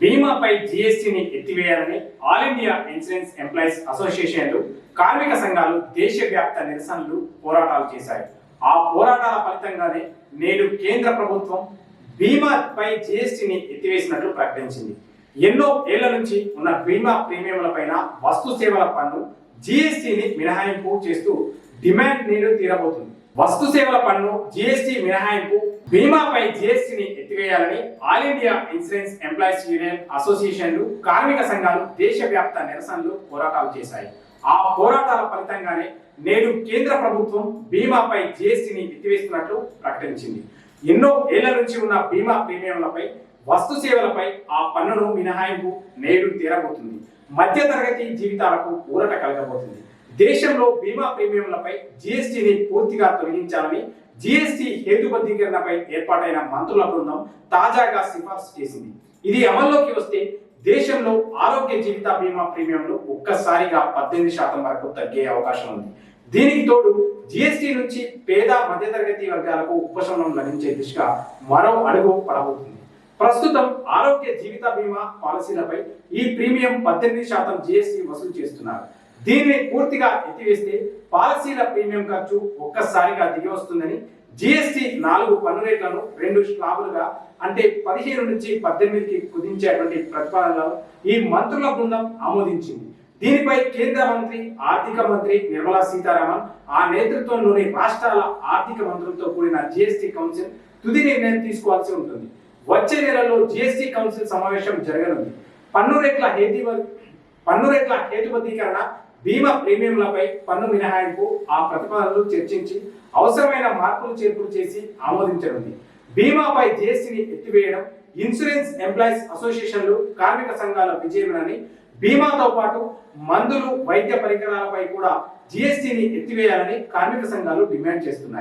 బీమాపై జీఎస్టీని ఎత్తివేయాలని all India insurance employees అసోసియేషన్లు కార్మిక సంఘాలు దేశవ్యాప్త నిరసనలు పోరాటాలు చేశాయి. ఆ పోరాటాల ఫలితంగానే నేడు కేంద్ర ప్రభుత్వం బీమాపై జీఎస్టీని ఎత్తివేసినట్లు ప్రకటించింది. ఎన్నో ఏళ్ళ నుంచి ఉన్న బీమా ప్రీమియంలపైన వస్తు సేవల పన్ను జీఎస్టీని మినహాయింపు చేస్తూ డిమాండ్ నేడు తీరబోతుంది. వస్తు సేవల పన్ను జీఎస్టీ మినహాయింపు బీమాపై జీఎస్టీని ఎత్తివేయాలని all India insurance employees union అసోసియేషన్లు కార్మిక సంఘాలు దేశవ్యాప్త నిరసనలు పోరాటాలు చేశాయి. ఆ పోరాటాల ఫలితంగానే నేడు కేంద్ర ప్రభుత్వం బీమాపై జీఎస్టీని ఎత్తివేస్తున్నట్లు ప్రకటించింది. ఎన్నో ఏళ్ళ నుంచి ఉన్న బీమా ప్రీమియంలపై వస్తు సేవలపై ఆ పన్నును మినహాయింపు నేడు తీరబోతుంది. మధ్యతరగతి జీవితాలకు ఊరట కలగబోతుంది. దేశంలో బీమా ప్రీమియంలపై జీఎస్టీని పూర్తిగా తొలగించాలని జీఎస్టీ హేతుబద్ధీకరణపై ఏర్పాటైన మంత్రుల బృందం తాజాగా సిఫార్సు చేసింది. ఇది అమల్లోకి వస్తే దేశంలో ఆరోగ్య జీవిత బీమా ప్రీమియంలు ఒక్కసారిగా పద్దెనిమిది శాతం వరకు తగ్గే అవకాశం ఉంది. దీనికి తోడు జీఎస్టీ నుంచి పేద మధ్యతరగతి వర్గాలకు ఉపశమనం లభించే దిశగా మరో అడుగు పడబోతుంది. ప్రస్తుతం ఆరోగ్య జీవిత బీమా పాలసీలపై ఈ ప్రీమియం పద్దెనిమిది శాతం జీఎస్టీ వసూలు చేస్తున్నారు. దీన్ని పూర్తిగా ఎత్తివేస్తే పాలసీల ప్రీమియం ఖర్చు ఒక్కసారిగా దిగి వస్తుందని జీఎస్టీ నాలుగు పన్ను రేట్లను రెండు స్లాబులుగా అంటే పదిహేను నుంచి పద్దెనిమిదికి కుదించేటువంటి ప్రతిపాదనలను ఈ మంత్రుల బృందం ఆమోదించింది. దీనిపై కేంద్ర మంత్రి ఆర్థిక మంత్రి నిర్మలా సీతారామన్ ఆ నేతృత్వంలోని రాష్ట్రాల ఆర్థిక మంత్రులతో కూడిన జీఎస్టీ కౌన్సిల్ తుది నిర్ణయం తీసుకోవాల్సి ఉంటుంది. వచ్చే నెలలో జీఎస్టీ కౌన్సిల్ సమావేశం జరగనుంది. పన్ను రేట్ల హేతు పన్ను రేట్ల హేతుబద్ధీకరణ బీమా ప్రీమియంలపై పన్ను మినహాయింపు ఆ ప్రతిపాదనలు చర్చించి అవసరమైన మార్పులు చేర్పులు చేసి ఆమోదించనుంది. బీమాపై జీఎస్టీని ఎత్తివేయడం ఇన్సూరెన్స్ ఎంప్లాయీస్ అసోసియేషన్లు కార్మిక సంఘాల విజయమని బీమాతో పాటు మందులు వైద్య పరికరాలపై కూడా జీఎస్టీని ఎత్తివేయాలని కార్మిక సంఘాలు డిమాండ్ చేస్తున్నాయి.